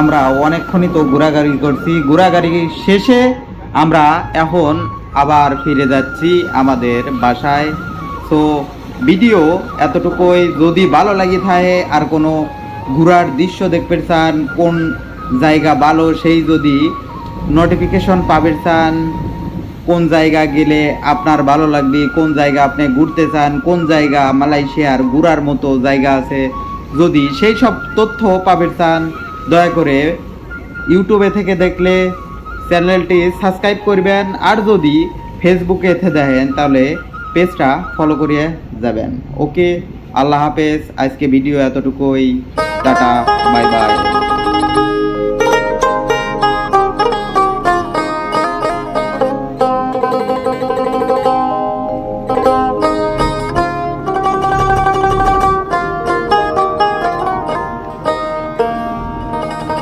আমরা অনেকক্ষণই তো ঘোরাঘুরি করছি। ঘোরাঘুরি শেষে আমরা এখন আবার ফিরে যাচ্ছি আমাদের বাসায়। তো ভিডিও এতটুকুই। যদি ভালো লাগে থাকে আর কোনো ঘোরার দৃশ্য দেখতে চান কোন জায়গা ভালো সেই যদি নোটিফিকেশন পাবেন চান কোন জায়গা গেলে আপনার ভালো লাগবে, কোন জায়গা আপনি ঘুরতে চান, কোন জায়গা মালয়েশিয়ার ঘোরার মতো জায়গা আছে, যদি সেই সব তথ্য পাবেন চান দয়া করে ইউটিউবে থেকে দেখলে চ্যানেলটি সাবস্ক্রাইব করবেন, আর যদি ফেসবুকে এতে দেখেন, তাহলে পেজটা ফলো করিয়ে যাবেন। ওকে, আল্লাহ হাফেজ। আজকে ভিডিও এতটুকুই। টাটা।